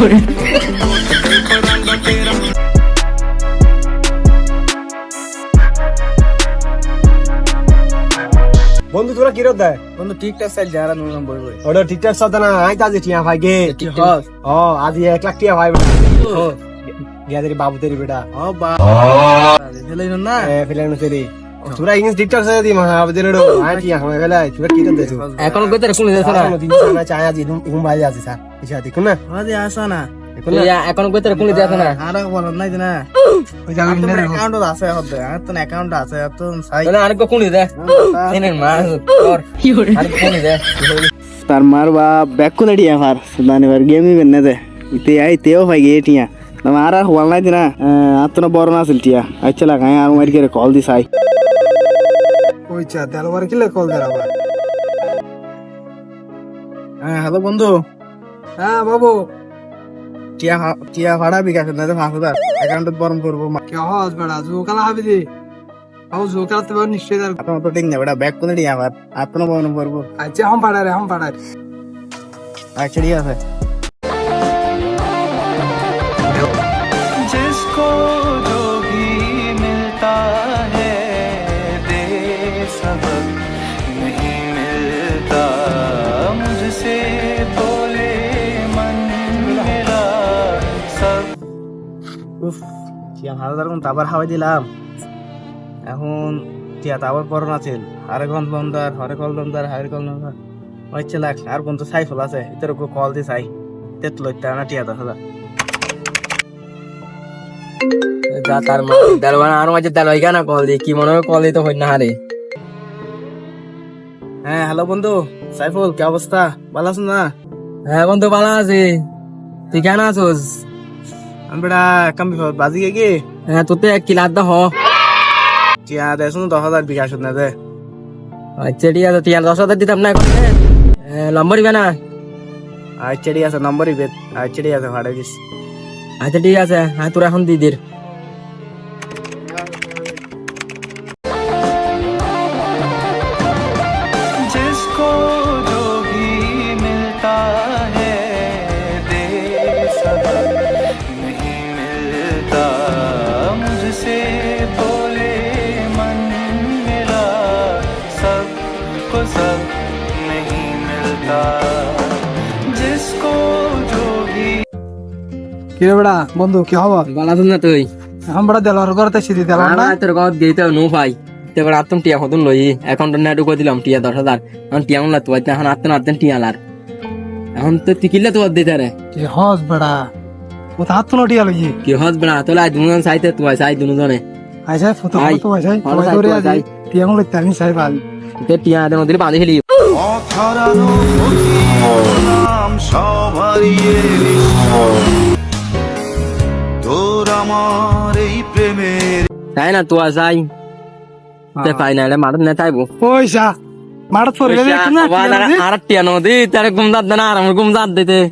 বন্ধু তোরা কিরত দেয়? বন্ধু ঠিকঠাক চাইল যারা নুন বই বই। ওটা ঠিকঠাক সাথে না? আই তাজি টিয়া ভাই গে। ও আজি এক লাখ টিয়া ভাই বেটা গিয়া বাবু তেরি বেটা। ও বা। ফেলাই না? এ ফিলানো তেরি। তোরা ইংলিশ ঠিকঠাক সাথে দি মা বাবু তেরি रो আই টিয়া হামে বেলা তোরা কিরত দেছো এখন কই তোর কোন দেছ না কোনো দিন না চাই আজি ইহুম ভাই আজি স্যার ইসা দেখুন না আজ আসা না দেখুন না এখন কই তোর কোন দেছ না আর বল নাই না ওই জায়গা তোমার কিনে অ্যাকাউন্ট আছে হতে আর তো অ্যাকাউন্ট আছে আর তো সাই তাহলে আর কোন দে এনে মা তোর আর কোন দে তার মার বা ব্যাক কোন ডিয়া ফার দানি বার গেম ই বেনে দে ইতে আই তেও ভাই গে টিয়া ನಮ್ಮ ಆರ ಹೊಲ್ನಾಯ್ತಿನ ಅತ್ತನ ಬೋರ್ನ ಸಿಲ್ಟಿಯ ಆಯ್ತಲ್ಲ ಕಾಯ ಆರು ಮರಿಕೆ ಕಾಲ್ ದಿ ಸಾಯ್ ওই চা তেলবার কিলে কল দেরাবা হ্যাঁ হ্যালো বন্ধু। হ্যাঁ বাবু। টিয়া টিয়া ভাড়া বিকাশ না তো পাঁচ হাজার। অ্যাকাউন্টত বরম করব কে হস বেড়া জোকালা হাবি দি আও জোকালা তো নিশ্চয় দার আপনার তো ঠিক না বেটা ব্যাক কোন ডিয়া আমার আত্মন বরম করব? আচ্ছা হাম পাড়া রে হাম পাড়া রে আচ্ছা ঠিক আছে। টিয়া ভালো ধরুন তারপর হাওয়াই দিলাম। এখন টিয়া তারপর পরন আছে আরে বন্দার হরে কল বন্দার হারে কল বন্দার হচ্ছে লাখ আর বন্ধু সাইফল আছে এটার উপর কল দি চাই। তেত লইতে না টিয়া দশ যা তার মা আর মাঝে কল দি কি মনে হয় কল দিতে হই না হারে? হ্যাঁ হ্যালো বন্ধু, সাইফুল, কি অবস্থা? ভালো আছো না? হ্যাঁ বন্ধু, ভালো আছে। তুই কেন আছোস? আমি বেটা কাম বিপদ বাজি কি? হ্যাঁ তোতে কিলার দা হ। টিয়া দেশ দশ হাজার বিকাশ না দে। আচ্ছা ঠিক আছে টিয়া দশ হাজার দিতাম না এখন। লম্বর দিবে না? আচ্ছা ঠিক আছে নম্বরই বেদ আচ্ছা ঠিক আছে ভাড়া দিস। আচ্ছা ঠিক আছে হ্যাঁ তোর এখন দিদির কিরে বেড়া? বন্ধু কি খবর? ভালো না তুই? এখন বেড়া দেলার করতে সিধি দেলার না? না তোর কথা দিতে নো ভাই। তেবার আত্ম টিয়া হতুন লই। এখন তো নেটু কই দিলাম টিয়া দশ হাজার। এখন টিয়া উনলা তুই এখন আত্ম আত্ম টিয়া লার এখন তো তুই তো দিতে রে। কি হস বেড়া? ও তো হাত তো নটিয়া লই কি হস বনা তোলা দুজন সাইতে তুই সাই দুজনে। আইসা ফটো ফটো আইসা থাক, ধরে ভালো। টিয়াং তে টিয়া দে নদীর বাঁধি অথারানো নাম সবারই তোর আমার এই প্রেমের তাই না তুই সাই তে পাই না না তাইবো। পয়সা মারত পড়ে গেলে না আর টিয়া নদী তারে ঘুম দাঁত দেনা আর আমার ঘুম দাঁত যাই।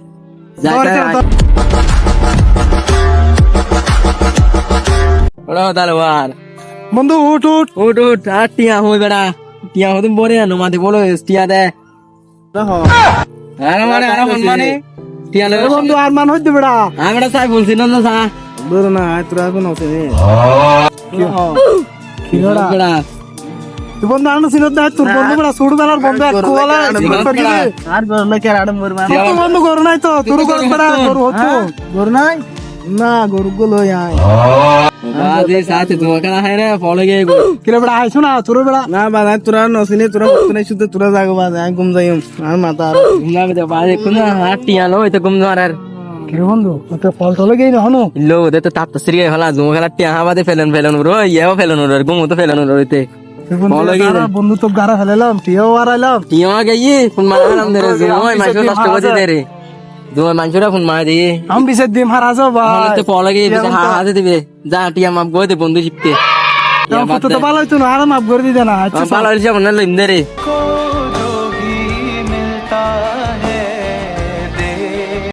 ওরা বন্ধু উঠ উঠ। উঠ উঠ আর টিয়া হই বেড়া। টিয়া হতুন বরে না মাতে বলো টিয়া দে। আর মানে আর মন মানে। টিয়া লে বন্ধু আর মান হইতে বেড়া। আমরা সাই বলছি না না সা দূর না তোরা এখন আছে কি বেড়া? বেড়া? তুই বন্ধু আনো সিনত না তোর বন্ধু বেড়া ছোট বেলার বন্ধু এক কোলা আর গর লাগে আড়ম মরমা তোর বন্ধু গরু নাই তো তোর গরু বেড়া। গরু হতো। গরু নাই? না গরু গুলো আয় বাদে সাথে তোমার কেন হয় রে ফলো গিয়ে কিরে বেড়া আইছো না তোর বেড়া না বাদা তোরা নসিনে তোরা হতো নাই তোরা যাগো বাদা আমি ঘুম যাই আর মাথা আর ঘুমলাবে তো বাদে কোন আর টিয়া লো তো ঘুম যাওয়ার আর কিরে বন্ধু তোর ফল টলে গেই না হনো লো দে তো তাপ তো সিরিয়ে হলা জুম খেলা টিয়া হাবাদে ফেলেন ফেলেন রো ইয়েও ফেলেন রো ঘুম তো ফেলেন রো তে ফল গেই বন্ধু তো গারা ফেলালাম টিয়াও আরাইলাম টিয়া গেই কোন মারালাম দে রে জুম মাইছো নষ্ট করে দে রে জুম মানুষরা ফোন মারা দিয়ে। আমি বিশেষ দিম হারা যাও ভাই। তো পড়া গিয়ে বিছে হা হাতে দিবে। যা টিয়া মাপ গই দে বন্ধু জিপতে তো তো ভালো হইতো না আর মাপ করে দিতে না ভালো হইছে মনে লইম রে